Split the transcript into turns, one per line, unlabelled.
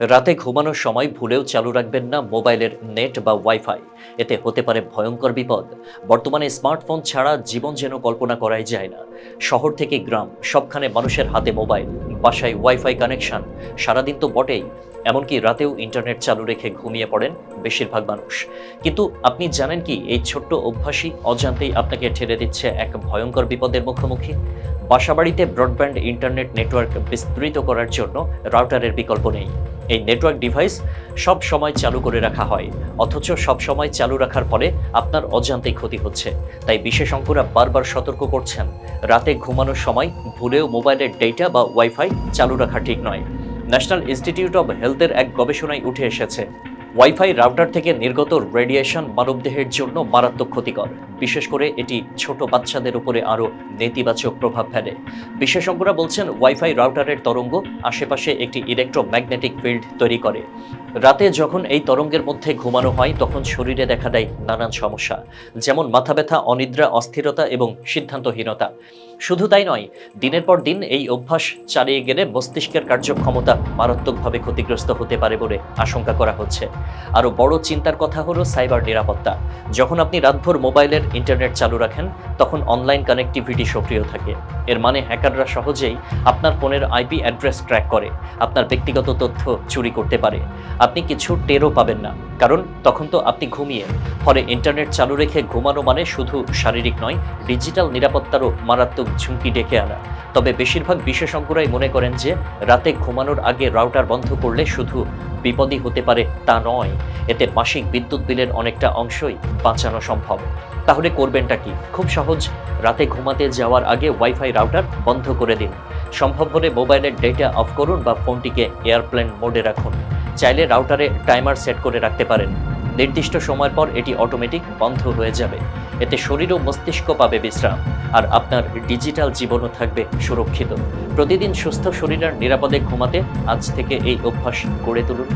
রাতে ঘুমানোর সময় ভুলেও চালু রাখবেন না মোবাইলের নেট বা ওয়াইফাই। এতে হতে পারে ভয়ঙ্কর বিপদ। বর্তমানে স্মার্টফোন ছাড়া জীবন যেন কল্পনা করাই যায় না। শহর থেকে গ্রাম, সবখানে মানুষের হাতে মোবাইল, বাসায় ওয়াইফাই কানেকশন, সারাদিন তো বটেই। এমনকি রাতেও ইন্টারনেট চালু রেখে ঘুমিয়ে পড়েন বেশিরভাগ মানুষ। কিন্তু আপনি জানেন কি এই ছোট্ট অভ্যাসই অজান্তেই আপনাকে ঠেলে দিচ্ছে এক ভয়ঙ্কর বিপদের মুখোমুখি? বাসাবাড়িতে ব্রডব্যান্ড ইন্টারনেট নেটওয়ার্ক বিস্তৃত করার জন্য রাউটারের বিকল্প নেই। এই নেটওয়ার্ক ডিভাইস সব সময় চালু করে রাখা হয়, অথচ সব সময় চালু রাখার ফলে আপনার অজান্তেই ক্ষতি হচ্ছে। তাই বিশেষজ্ঞরা বারবার সতর্ক করছেন, রাতে ঘুমানোর সময় ভুলেও মোবাইলের ডেটা বা ওয়াইফাই চালু রাখা ঠিক নয়। ন্যাশনাল ইনস্টিটিউট অব হেলথের এক গবেষণায় উঠে এসেছে। ওয়াইফাই রাউটার থেকে নির্গত রেডিয়েশন মানবদেহের জন্য মারাত্মক ক্ষতিকর। বিশেষ করে এটি ছোট বাচ্চাদের উপরে আরও নেতিবাচক প্রভাব ফেলে। বিশেষজ্ঞরা বলছেন, ওয়াইফাই রাউটারের তরঙ্গ আশেপাশে একটি ইলেকট্রোম্যাগনেটিক ফিল্ড তৈরি করে। রাতে যখন এই তরঙ্গের মধ্যে ঘুমানো হয়, তখন শরীরে দেখা দেয় নানান সমস্যা, যেমন মাথা ব্যথা, অনিদ্রা, অস্থিরতা এবং সিদ্ধান্তহীনতা। শুধু তাই নয়, দিনের পর দিন এই অভ্যাস চালিয়ে গেলে মস্তিষ্কের কার্যক্ষমতা মারাত্মকভাবে ক্ষতিগ্রস্ত হতে পারে বলে আশঙ্কা করা হচ্ছে। আরও বড় চিন্তার কথা হলো সাইবার নিরাপত্তা। যখন আপনি রাতভর মোবাইলের ইন্টারনেট চালু রাখেন, তখন অনলাইন কানেক্টিভিটি সক্রিয় থাকে। এর মানে হ্যাকাররা সহজেই আপনার ফোনের আইপি অ্যাড্রেস ট্র্যাক করে, আপনার ব্যক্তিগত তথ্য চুরি করতে পারে। আপনি কিছু টেরও পাবেন না, কারণ তখন তো আপনি ঘুমিয়ে। ফলে ইন্টারনেট চালু রেখে ঘুমানো মানে শুধু শারীরিক নয়, ডিজিটাল নিরাপত্তারও মারাত্মক ঝুঁকি ডেকে আনা। তবে বেশিরভাগ বিশেষজ্ঞরাই মনে করেন যে, রাতে ঘুমানোর আগে রাউটার বন্ধ করলে শুধু বিপদই হতে পারে তা নয়। এতে মাসিক বিদ্যুৎ বিলের অনেকটা অংশই বাঁচানো সম্ভব। তাহলে করবেনটা কি? খুব সহজ। রাতে ঘুমাতে যাওয়ার আগে ওয়াইফাই রাউটার বন্ধ করে দিন। সম্ভব হলে মোবাইলের ডেটা অফ করুন বা ফোনটিকে এয়ারপ্লেন মোডে রাখুন। চাইলে রাউটারে টাইমার সেট করে রাখতে পারেন। নির্দিষ্ট সময়ের পর এটি অটোমেটিক বন্ধ হয়ে যাবে। এতে শরীর ও মস্তিষ্ক পাবে বিশ্রাম, আর আপনার ডিজিটাল জীবনও থাকবে সুরক্ষিত। প্রতিদিন সুস্থ শরীর আর নিরাপদে ঘুমাতে আজ থেকে এই অভ্যাস গড়ে তুলুন।